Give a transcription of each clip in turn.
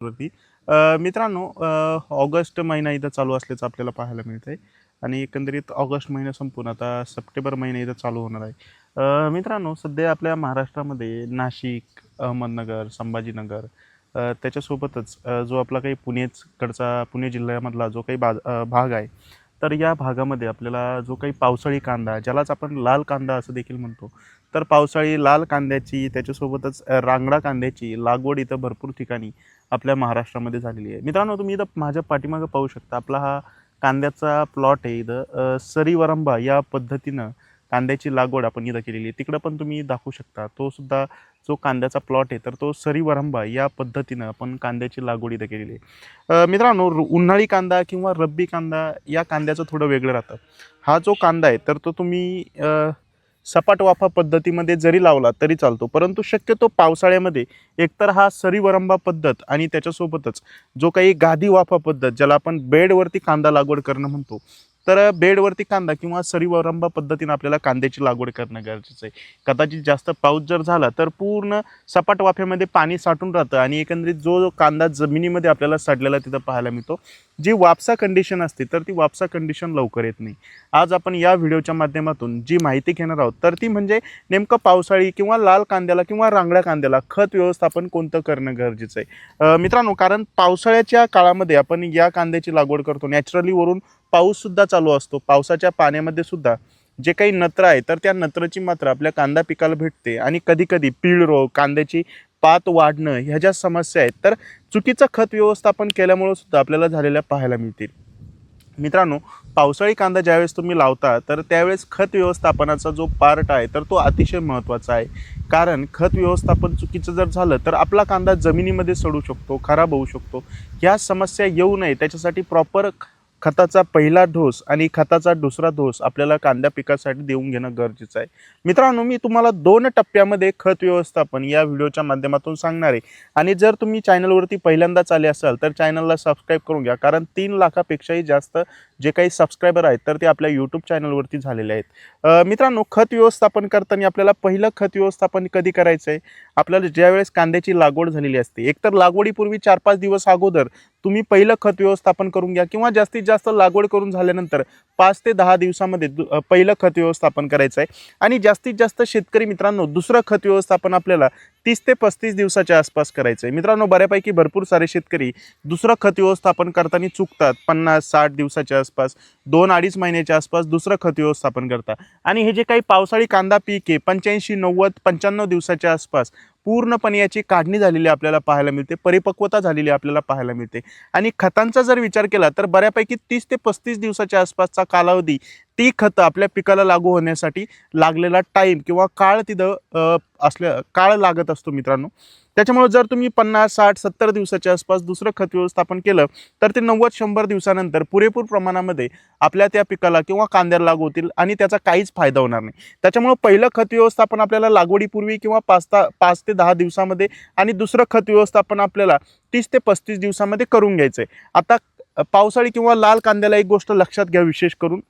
वरती मित्रांनो ऑगस्ट महिना इथं चालू असल्याचं आपल्याला पाहायला मिळत आहे आणि एकंदरीत ऑगस्ट महिना संपून आता सप्टेंबर महिना इथं चालू होणार आहे. मित्रांनो सध्या आपल्या महाराष्ट्रामध्ये नाशिक अहमदनगर संभाजीनगर त्याच्यासोबतच जो आपला काही पुणेचकडचा पुणे जिल्ह्यामधला जो काही बाज भाग आहे तर या भागामध्ये आपल्याला जो काही पावसाळी कांदा ज्यालाच आपण लाल कांदा असं देखील म्हणतो तर पावसाळी लाल कांद्याची त्याच्यासोबतच रांगडा कांद्याची लागवड इथं भरपूर ठिकाणी आपल्या महाराष्ट्रामध्ये झालेली आहे. मित्रांनो तुम्ही इथं माझ्या पाठीमागं पाहू शकता. आपला हा कांद्याचा प्लॉट आहे इथं. सरीवरंबा या पद्धतीनं कांद्याची लागवड आपण इथं केलेली आहे. तिकडं पण तुम्ही दाखवू शकता. तो सुद्धा जो कांद्याचा प्लॉट आहे तर तो सरीवरंबा या पद्धतीनं आपण कांद्याची लागवड इथं केलेली आहे. मित्रांनो उन्हाळी कांदा किंवा रब्बी कांदा या कांद्याचं थोडं वेगळं राहतं. हा जो कांदा आहे तर तो तुम्ही सपाट वाफा पद्धतीमध्ये जरी लावला तरी चालतो. परंतु शक्यतो पावसाळ्यामध्ये एकतर हा सरीवरंबा पद्धत आणि त्याच्यासोबतच जो काही गादी वाफा पद्धत ज्याला आपण बेडवरती कांदा लागवड करणं म्हणतो तर बेडवरती कांदा किंवा सरी पद्धतीनं आपल्याला कांद्याची लागवड करणं गरजेचं आहे. कदाचित जास्त पाऊस जर झाला तर पूर्ण सपाट वाफ्यामध्ये पाणी साठून राहतं आणि एकंदरीत जो जो कांदा जमिनीमध्ये आपल्याला सडलेला तिथं पाहायला मिळतो. जी वापसा कंडिशन असते तर ती वापसा कंडिशन लवकर येत नाही. आज आपण या व्हिडिओच्या माध्यमातून जी माहिती घेणार आहोत तर ती म्हणजे नेमकं पावसाळी किंवा लाल कांद्याला किंवा रांगड्या कांद्याला खत व्यवस्थापन कोणतं करणं गरजेचं आहे? मित्रांनो कारण पावसाळ्याच्या काळामध्ये आपण या कांद्याची लागवड करतो. नॅचरली वरून पाऊससुद्धा चालू असतो. पावसाच्या पाण्यामध्ये सुद्धा जे काही नत्र आहे तर त्या नत्राची मात्रा आपल्या कांदा पिकाला भेटते. आणि कधीकधी पीळ रोग कांद्याची पात वाढणं ह्या ज्या समस्या आहेत तर चुकीचं खत व्यवस्थापन केल्यामुळं सुद्धा आपल्याला झालेल्या पाहायला मिळतील. मित्रांनो पावसाळी कांदा ज्यावेळेस तुम्ही लावता तर त्यावेळेस खत व्यवस्थापनाचा जो पार्ट आहे तर तो अतिशय महत्त्वाचा आहे. कारण खत व्यवस्थापन चुकीचं जर झालं तर आपला कांदा जमिनीमध्ये सडू शकतो खराब होऊ शकतो. ह्या समस्या येऊ नये त्याच्यासाठी प्रॉपर खताचा पहिला डोस आणि खताचा दुसरा डोस आपल्याला कांद्या पिकासाठी देऊन घेणं गरजेचं आहे. मित्रांनो मी तुम्हाला दोन टप्प्यामध्ये खत व्यवस्थापन या व्हिडिओच्या माध्यमातून सांगणार आहे. आणि जर तुम्ही चॅनलवरती पहिल्यांदाच आले असाल तर चॅनलला सबस्क्राईब करून घ्या. कारण तीन लाखापेक्षाही जास्त जे काही सबस्क्रायबर आहेत तर ते आपल्या यूट्यूब चॅनलवरती झालेले आहेत. मित्रांनो खत व्यवस्थापन करताना आपल्याला पहिलं खत व्यवस्थापन कधी करायचं आहे आपल्याला ज्यावेळेस कांद्याची लागवड झालेली असते एकतर लागवडीपूर्वी चार पाच दिवस अगोदर तुम्ही पहिलं खत व्यवस्थापन करून घ्या किंवा जास्तीत जास्त लागवड करून झाल्यानंतर पाच ते दहा दिवसामध्ये दु- पहिलं खत व्यवस्थापन करायचं आहे आणि जास्तीत जास्त शेतकरी मित्रांनो दुसरं खत व्यवस्थापन आपल्याला तीस ते पस्तीस दिवसाच्या आसपास करायचं आहे मित्रांनो बऱ्यापैकी भरपूर सारे शेतकरी दुसरं खत व्यवस्थापन करताना चुकतात पन्नास साठ दिवसाच्या आसपास दोन अडीच महिन्याच्या आसपास दुसरं खत व्यवस्थापन करतात आणि हे जे काही पावसाळी कांदा पीक आहे पंच्याऐंशी नव्वद पंच्याण्णव दिवसाच्या आसपास पूर्णपणे याची काढणी झालेली आपल्याला पाहायला मिळते परिपक्वता झालेली आपल्याला पाहायला मिळते. आणि खतांचा जर विचार केला तर बऱ्यापैकी तीस ते पस्तीस दिवसाच्या आसपासचा कालावधी ती खतं आपल्या पिकाला लागू होण्यासाठी लागलेला टाईम किंवा काळ तिथं असल्या काळ लागत असतो मित्रांनो. त्याच्यामुळे जर तुम्ही पन्नास साठ सत्तर दिवसाच्या आसपास दुसरं खत व्यवस्थापन केलं तर ते नव्वद शंभर दिवसानंतर पुरेपूर प्रमाणामध्ये आपल्या त्या पिकाला किंवा कांद्याला लागू होतील आणि त्याचा काहीच फायदा होणार नाही. त्याच्यामुळं पहिलं खत व्यवस्थापन आपल्याला लागवडीपूर्वी किंवा पाच ता पाच ते दहा दिवसामध्ये आणि दुसरं खत व्यवस्थापन आपल्याला तीस ते पस्तीस दिवसामध्ये करून घ्यायचं आहे आता पावसाळी किंवा लाल कांद्याला एक गोष्ट लक्षात घ्या विशेष करून.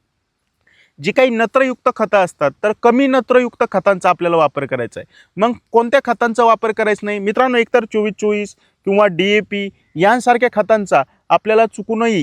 जी काही नत्रयुक्त खतं असतात तर कमी नत्रयुक्त खतांचा आपल्याला वापर करायचा आहे. मग कोणत्या खतांचा वापर करायचा नाही? मित्रांनो एकतर चोवीस चोवीस किंवा डी ए पी यांसारख्या खतांचा आपल्याला चुकूनही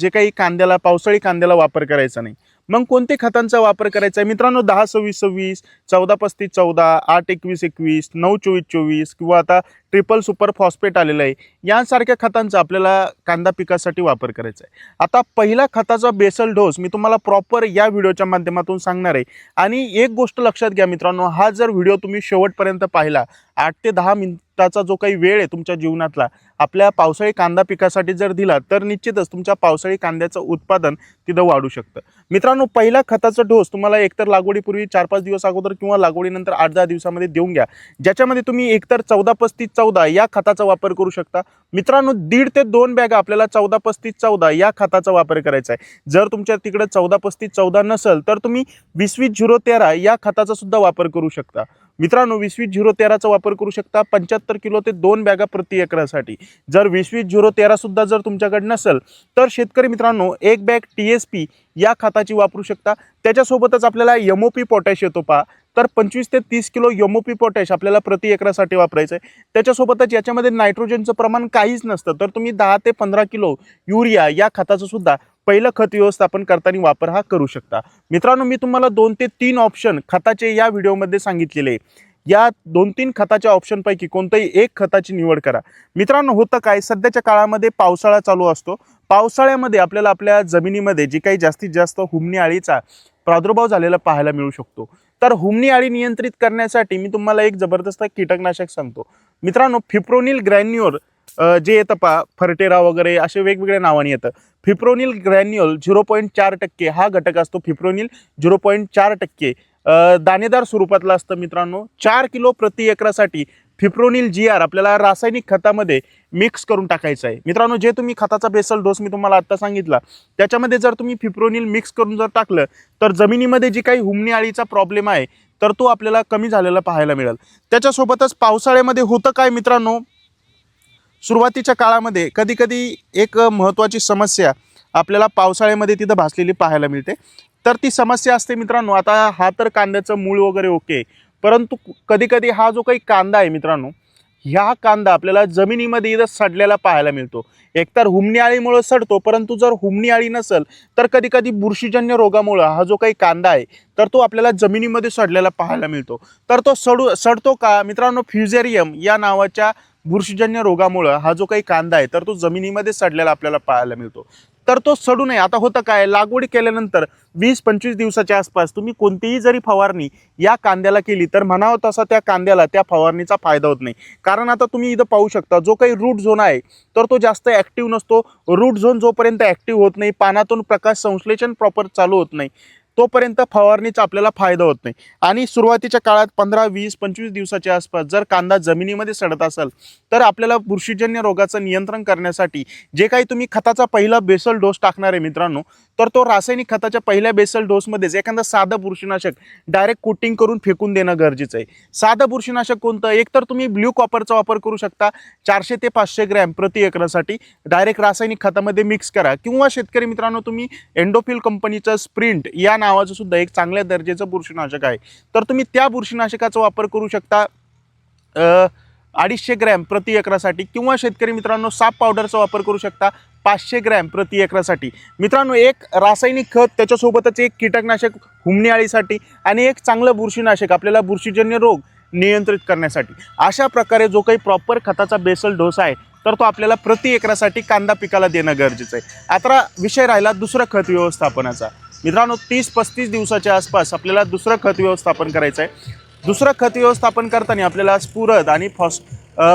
जे काही कांद्याला पावसाळी कांद्याला वापर करायचा नाही. मग कोणते खतांचा वापर करायचा आहे? मित्रांनो दहा सव्वीस सव्वीस चौदा पस्तीस चौदा आठ एकवीस एकवीस नऊ चोवीस चोवीस किंवा आता ट्रिपल सुपर फॉस्फेट आलेलं आहे. यांसारख्या खतांचा आपल्याला कांदा पिकासाठी वापर करायचा आहे. आता पहिला खताचा बेसल डोस मी तुम्हाला प्रॉपर या व्हिडिओच्या माध्यमातून सांगणार आहे. आणि एक गोष्ट लक्षात घ्या मित्रांनो हा जर व्हिडिओ तुम्ही शेवटपर्यंत पाहिला आठ ते दहा मिनिटाचा जो काही वेळ आहे तुमच्या जीवनातला आपल्या पावसाळी कांदा पिकासाठी जर दिला तर निश्चितच तुमच्या पावसाळी कांद्याचं उत्पादन तिथं वाढू शकतं. मित्रांनो पहिला खताचा डोस तुम्हाला एकतर लागवडीपूर्वी चार पाच दिवस अगोदर किंवा लागवडीनंतर आठ दहा दिवसामध्ये देऊन घ्या. ज्याच्यामध्ये तुम्ही एकतर चौदा पस्तीस चौदा या खताचा वापर करू शकता. मित्रांनो दीड ते दोन बॅगा आपल्याला चौदा पस्तीस चौदा या खताचा वापर करायचा आहे. जर तुमच्या तिकडे चौदा पस्तीस चौदा नसेल तर तुम्ही वीस वीस झिरो तेरा या खताचा सुद्धा वापर करू शकता. मित्रांनो वीस वीस झिरो तेराचा वापर करू शकता पंच्याहत्तर किलो ते दोन बॅगा प्रति एकरासाठी. जर वीस वीस झिरो तेरासुद्धा जर तुमच्याकडे नसेल तर शेतकरी मित्रांनो एक बॅग टी एस पी या खताची वापरू शकता. त्याच्यासोबतच आपल्याला एम ओ पी पोटॅश येतो पहा. तर पंचवीस ते तीस kilo M O P potash आपल्याला प्रति एकरासाठी वापरायचं आहे त्याच्यासोबतच याच्यामध्ये नायट्रोजनचं प्रमाण काहीच नसतं. तर तुम्ही दहा ते पंधरा किलो युरिया या खताचं सुद्धा पहिलं खत व्यवस्थापन करताना वापर हा करू शकता. मित्रांनो मी तुम्हाला दोन ते तीन ऑप्शन खताचे या व्हिडिओमध्ये सांगितलेले आहे. या दोन तीन खताच्या ऑप्शनपैकी कोणतंही एक खताची निवड करा. मित्रांनो होतं काय? सध्याच्या काळामध्ये पावसाळा चालू असतो. पावसाळ्यामध्ये आपल्याला आपल्या जमिनीमध्ये जी काही जास्तीत जास्त हुमणी आळीचा प्रादुर्भाव झालेला पाहायला मिळू शकतो. तर हुमणी आळी नियंत्रित करण्यासाठी मी तुम्हाला एक जबरदस्त कीटकनाशक सांगतो. मित्रांनो फिप्रोनिल ग्रॅन्युअर जे येतं पा फर्टेरा वगैरे असे वेगवेगळ्या नावाने येतं. फिप्रोनिल ग्रॅन्युअल झिरो पॉईंट चार टक्के हा घटक असतो. फिप्रोनिल झिरो पॉईंट चार टक्के. दाणेदार स्वरूपातला असतं मित्रांनो. चार किलो प्रति एकरासाठी फिप्रोनिल जी आर आपल्याला रासायनिक खतामध्ये मिक्स करून टाकायचं आहे. मित्रांनो जे तुम्ही खताचा बेसल डोस मी तुम्हाला आत्ता सांगितला त्याच्यामध्ये जर तुम्ही फिप्रोनिल मिक्स करून जर टाकलं तर जमिनीमध्ये जी काही हुमणी आळीचा प्रॉब्लेम आहे तर तो आपल्याला कमी झालेला पाहायला मिळेल. त्याच्यासोबतच पावसाळ्यामध्ये होतं काय मित्रांनो? सुरुवातीच्या काळामध्ये कधी कधी एक महत्त्वाची समस्या आपल्याला पावसाळ्यामध्ये तिथं भासलेली पाहायला मिळते. तर ती समस्या असते मित्रांनो आता हा तर कांद्याचं मूळ वगैरे ओके परंतु कधी कधी हा जो काही कांदा आहे मित्रांनो ह्या कांदा आपल्याला जमिनीमध्ये इथं सडलेला पाहायला मिळतो. एकतर हुमणी आळीमुळं सडतो परंतु जर हुमणी आळी नसेल तर कधी कधी बुरशीजन्य रोगामुळं हा जो काही कांदा आहे तर तो आपल्याला जमिनीमध्ये सडलेला पाहायला मिळतो. तर तो सडू सडतो का? मित्रांनो फ्युझेरियम या नावाच्या बुरशीजन्य रोगामुळं हा जो काही कांदा आहे तर तो जमिनीमध्ये सडलेला आपल्याला पाहायला मिळतो. तर तो सडू नये. आता होतं काय? लागवड केल्यानंतर वीस पंचवीस दिवसाच्या आसपास तुम्ही कोणतीही जरी फवारणी या कांद्याला केली तर म्हणावं तसा त्या कांद्याला त्या फवारणीचा फायदा होत नाही. कारण आता तुम्ही इथं पाहू शकता जो काही रूट झोन आहे तर तो जास्त ॲक्टिव्ह नसतो. रूट झोन जोपर्यंत ॲक्टिव्ह होत नाही पानातून प्रकाश संश्लेषण प्रॉपर चालू होत नाही. तोपर्यंत फवारणीचा आपल्याला फायदा होत नाही. आणि सुरुवातीच्या काळात पंधरा वीस पंचवीस दिवसाच्या आसपास जर कांदा जमिनीमध्ये सडत असेल तर आपल्याला बुरशीजन्य रोगाचं नियंत्रण करण्यासाठी जे काही तुम्ही खताचा पहिला बेसल डोस टाकणार आहे मित्रांनो तर तो रासायनिक खताच्या पहिल्या बेसल डोसमध्येच एखादं साधं बुरशीनाशक डायरेक्ट कोटिंग करून फेकून देणं गरजेचं आहे. साधं बुरशीनाशक कोणतं? एकतर तुम्ही ब्ल्यू कॉपरचा वापर करू शकता. चारशे ते पाचशे ग्रॅम प्रति एकरासाठी डायरेक्ट रासायनिक खतामध्ये मिक्स करा. किंवा शेतकरी मित्रांनो तुम्ही एंडोफिल कंपनीचं स्प्रिंट या नावाचं सुद्धा एक चांगल्या दर्जाचं बुरशीनाशक आहे. तर तुम्ही त्या बुरशीनाशकाचा वापर करू शकता. अडीचशे ग्रॅम प्रति एकरासाठी किंवा शेतकरी मित्रांनो साप पावडरचा वापर करू शकता पाचशे ग्रॅम प्रति एकरासाठी. मित्रांनो एक रासायनिक खत त्याच्यासोबतच एक कीटकनाशक हुमणीआळीसाठी आणि एक चांगलं बुरशीनाशक आपल्याला बुरशीजन्य रोग नियंत्रित करण्यासाठी. अशा प्रकारे जो काही प्रॉपर खताचा बेसल डोस आहे तर तो आपल्याला प्रति एकरासाठी कांदा पिकाला देणं गरजेचं आहे. आता विषय राहिला दुसरं खत व्यवस्थापनाचा. मित्रांनो तीस पस्तीस दिवसाच्या आसपास आपल्याला दुसरं खत व्यवस्थापन करायचं आहे. दुसरं खत व्यवस्थापन करताना आपल्याला स्फुरद आणि फॉस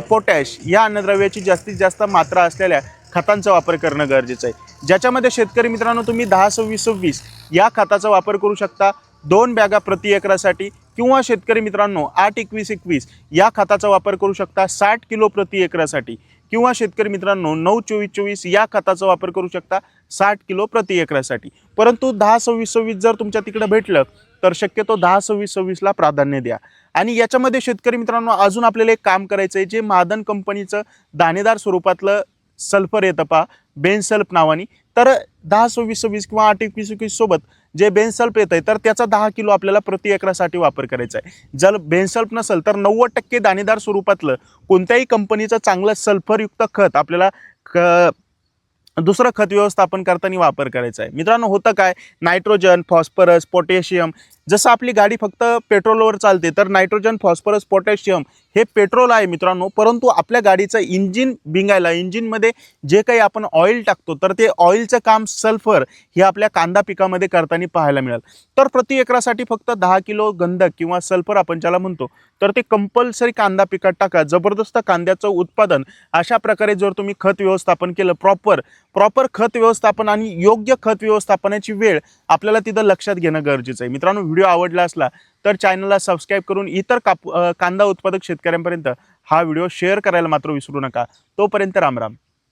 पोटॅश या अन्नद्रव्याची जास्तीत जास्त मात्रा असलेल्या खतांचा वापर करणं गरजेचं आहे. ज्याच्यामध्ये शेतकरी मित्रांनो तुम्ही दहा सव्वीस सव्वीस या खताचा वापर करू शकता. दोन बॅगा प्रति एकरासाठी किंवा शेतकरी मित्रांनो आठ एकवीस एकवीस या खताचा वापर करू शकता. साठ किलो प्रति एकरासाठी किंवा शेतकरी मित्रांनो नऊ चोवीस चोवीस या खताचा वापर करू शकता. साठ किलो प्रति एकरासाठी. परंतु दहा सव्वीस सव्वीस जर तुमच्या तिकडे भेटलं तर शक्यतो दहा सव्वीस सव्वीसला प्राधान्य द्या. आणि याच्यामध्ये शेतकरी मित्रांनो अजून आपल्याला एक काम करायचं आहे जे मादन कंपनीचं दाणेदार स्वरूपातलं सल्फर येतं पहा बेनसल्फ नावाने. तर दहा सव्वीस सव्वीस किंवा आठ एकवीस एकवीस सोबत जे बेनसल्फ येत आहे तर त्याचा दहा किलो आपल्याला प्रति एकरासाठी वापर करायचा आहे जर बेनसल्फ नसेल तर नव्वद टक्के दाणेदार स्वरूपातलं कोणत्याही कंपनीचं चांगलं सल्फरयुक्त खत आपल्याला क दुसरं खत व्यवस्थापन करताना वापर करायचा आहे. मित्रांनो होतं काय? नायट्रोजन फॉस्फरस पोटॅशियम जसं आपली गाडी फक्त पेट्रोलवर चालते तर नायट्रोजन फॉस्फरस पोटॅशियम हे पेट्रोल आहे मित्रांनो परंतु आपल्या गाडीचं इंजिन बिंगायला इंजिनमध्ये जे काही आपण ऑइल टाकतो तर ते ऑइलचं काम सल्फर हे आपल्या कांदा पिकामध्ये करताना पाहायला मिळेल. तर प्रति एकरासाठी फक्त दहा किलो गंधक किंवा सल्फर आपण ज्याला म्हणतो तर ते कंपल्सरी कांदा पिकात टाका. जबरदस्त कांद्याचं उत्पादन अशा प्रकारे जर तुम्ही खत व्यवस्थापन केलं प्रॉपर प्रॉपर खत व्यवस्थापन आणि योग्य खत व्यवस्थापनाची वेळ आपल्याला तिथं लक्षात घेणं गरजेचं आहे. मित्रांनो व्हिडिओ आवडला असला तर चॅनलला सबस्क्राईब करून इतर काप कांदा उत्पादक शेतकऱ्यांपर्यंत हा व्हिडिओ शेअर करायला मात्र विसरू नका. तोपर्यंत रामराम.